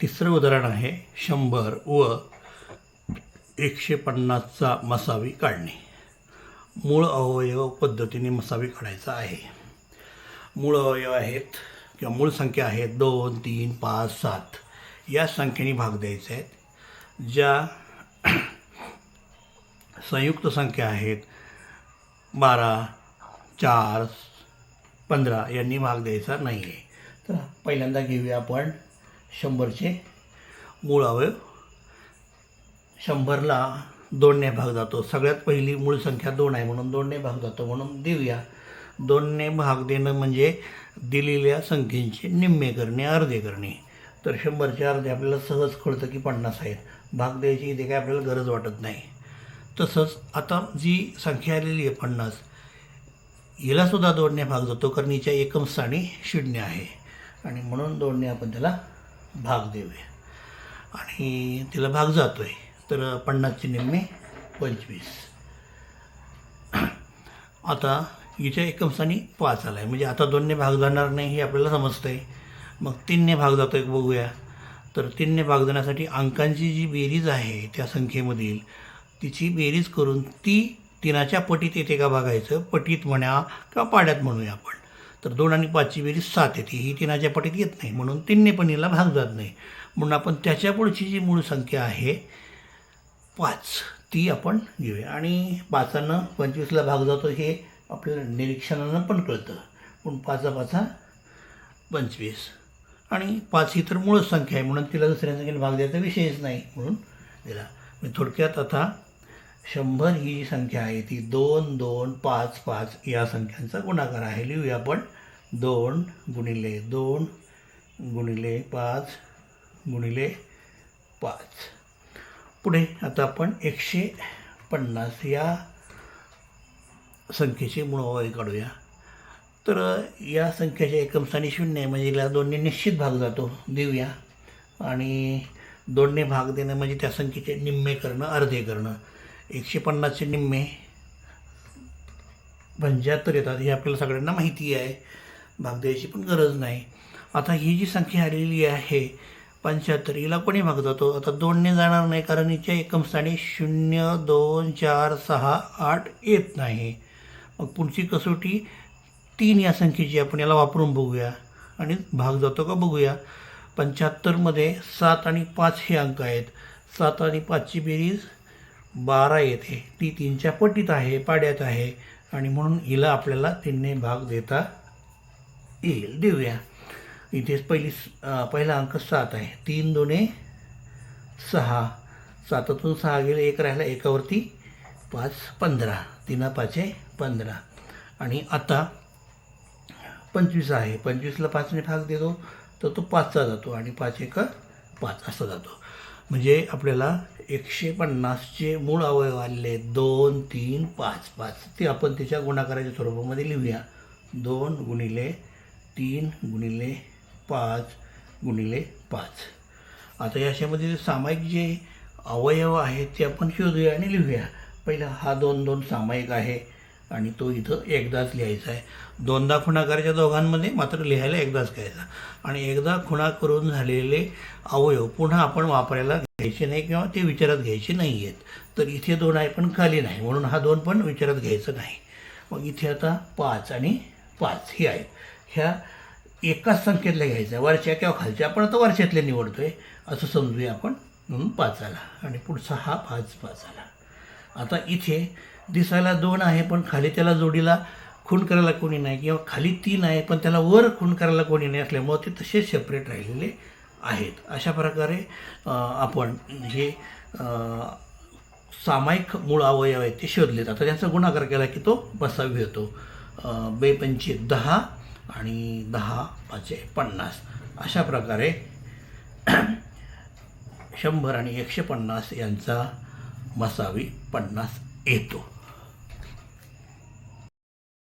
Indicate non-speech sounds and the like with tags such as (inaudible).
तिसरं उदाहरण आहे शंभर व एकशे पन्नासचा मसावी काढणे. मूळ अवयव पद्धतीने मसावी काढायचा आहे. मूळ अवयव आहेत किंवा मूळ संख्या आहेत दोन तीन पाच सात. या संख्येने भाग द्यायचे आहेत. ज्या संयुक्त संख्या आहेत बारा चार पंधरा यांनी भाग द्यायचा नाही आहे तर पहिल्यांदा घेऊया आपण शंभरचे मूळ अवयव. शंभरला दोनने भाग जातो. सगळ्यात पहिली मूळ संख्या दोन आहे म्हणून दोनने भाग जातो म्हणून देऊया. दोनने भाग देणं म्हणजे दिलेल्या संख्येचे निम्मे करणे अर्धे करणे. तर शंभरचे अर्धे आपल्याला सहज कळतं की पन्नास आहेत. भाग द्यायची इथे काय आपल्याला गरज वाटत नाही. तसंच आता जी संख्या आलेली आहे पन्नास हिलासुद्धा दोनने भाग जातो कारण हिच्या एकम स्थानी शून्य आहे. आणि म्हणून दोनने आपण त्याला भाग देऊया. आणि तिला भाग जातो आहे तर पन्नासचे निम्मे पंचवीस. आता हिच्या एकम स्थानी पाच आला आहे म्हणजे आता दोनने भाग जाणार नाही हे आपल्याला समजतं आहे मग तीनने भाग जातो एक बघूया. तर तीनने भाग जाण्यासाठी अंकांची जी बेरीज आहे त्या संख्येमधील तिची बेरीज करून ती तिनाच्या पटीत येते का बघायचं? पटीत म्हणा किंवा पाड्यात म्हणूया आपण. तर दोन आणि पाचची बेरीज सात येते. ही तिनाच्या पटीत येत नाही. म्हणून तीनने पण हिला भाग जात नाही. म्हणून आपण त्याच्या पुढची जी मूळ संख्या आहे पाच ती आपण घेऊया. आणि पाचानं पंचवीसला भाग जातो हे आपल्याला निरीक्षणानं पण कळतं. पण पाचा पाचा पंचवीस. आणि पाच ही तर मूळ संख्या आहे. म्हणून तिला दुसऱ्या संख्येने भाग द्यायचा विषयच नाही. म्हणून दिला. मी थोडक्यात आता शंभर ही जी संख्या आहे ती दोन दोन पाच पाच या संख्यांचा गुणाकार आहे. लिहूया आपण. दोन गुणिले दोन गुणिले पाच गुणिले पाच. पुढे आता आपण एकशे पन्नास या संख्येचे मूळवाई काढूया. तर या संख्येच्या एकमस्थानी शून्य आहे म्हणजे याला दोनने निश्चित भाग जातो. देऊया. आणि दोनने भाग देणं म्हणजे त्या संख्येचे निम्मे करणं अर्धे करणं. एकशे पन्नासचे निम्मे पंच्याहत्तर येतात हे आपल्याला सगळ्यांना माहिती आहे. भाग द्यायची पण गरज नाही. आता ही जी संख्या आलेली आहे पंच्याहत्तर हिला कोणी भाग जातो? आता दोनने जाणार नाही कारण हिच्या एकमस्थानी शून्य दोन चार सहा आठ येत नाही. मग पुढची कसोटी? तीन या संख्येची आपण याला वापरून बघूया. आणि भाग जातो का बघूया. पंच्याहत्तरमध्ये सात आणि पाच हे अंक आहेत. सात आणि पाचची बेरीज बारा येते. ती तीनच्या पटीत आहे पाड्यात आहे आणि म्हणून हिला आपल्याला तीनने भाग देता येईल. देऊया. इथेच पहिली पहिला अंक सात आहे. तीन दोने सहा. सातातून सहा गेले एक राहिला एकावरती पाच पंधरा. तिना पाचे पंधरा. आणि आता पंचवीस आहे. पंचवीसला पाचने भाग देतो तर तो पाचचा जातो आणि पाच एक पाच असा जातो. म्हणजे आपल्याला एकशे पन्नासचे मूळ अवयव आलेले दोन तीन पाच पाच. ते आपण त्याच्या गुणाकाराच्या स्वरूपामध्ये लिहूया. दोन गुणिले तीन गुणिले पाच गुणिले पाच. आता याच्यामध्ये जे सामायिक जे अवयव आहेत ते आपण शोधूया आणि लिहूया. पहिला हा दोन दोन सामायिक आहे. आणि तो इथं एकदाच लिहायचा आहे. दोनदा खुणा करायच्या दोघांमध्ये मात्र लिहायला एकदाच घ्यायचा. आणि एकदा खुणा करून झालेले अवयव पुन्हा आपण वापरायला घ्यायचे नाही किंवा ते विचारात घ्यायचे नाही आहेत. तर इथे दोन आहे पण खाली नाही. म्हणून हा दोन पण विचारात घ्यायचं नाही. मग इथे आता पाच आणि पाच हे आहेत. ह्या एकाच संख्येतल्या घ्यायच्या. वरच्या किंवा खालच्या. आपण आता वर्षातल्या निवडतो आहे असं समजूया आपण. म्हणून पाच आला. आणि पुढचा हा पाच पाच आला. आता इथे दिसायला दोन आहे पण खाली त्याला जोडीला खून करायला कोणी नाही किंवा खाली तीन आहे पण त्याला वर खून करायला कोणी नाही असल्यामुळं ते तसेच सेपरेट राहिलेले आहेत. अशा प्रकारे आपण हे सामायिक मूळ अवयव आहेत ते शोधलेत. आता त्यांचा गुणाकार केला की तो बसावी होतो. अं, बेपंचे दहा आणि दहा पाचे पन्नास. अशा प्रकारे (clears throat) शंभर आणि एकशे पन्नास यांचा मसावी पन्नास येतो.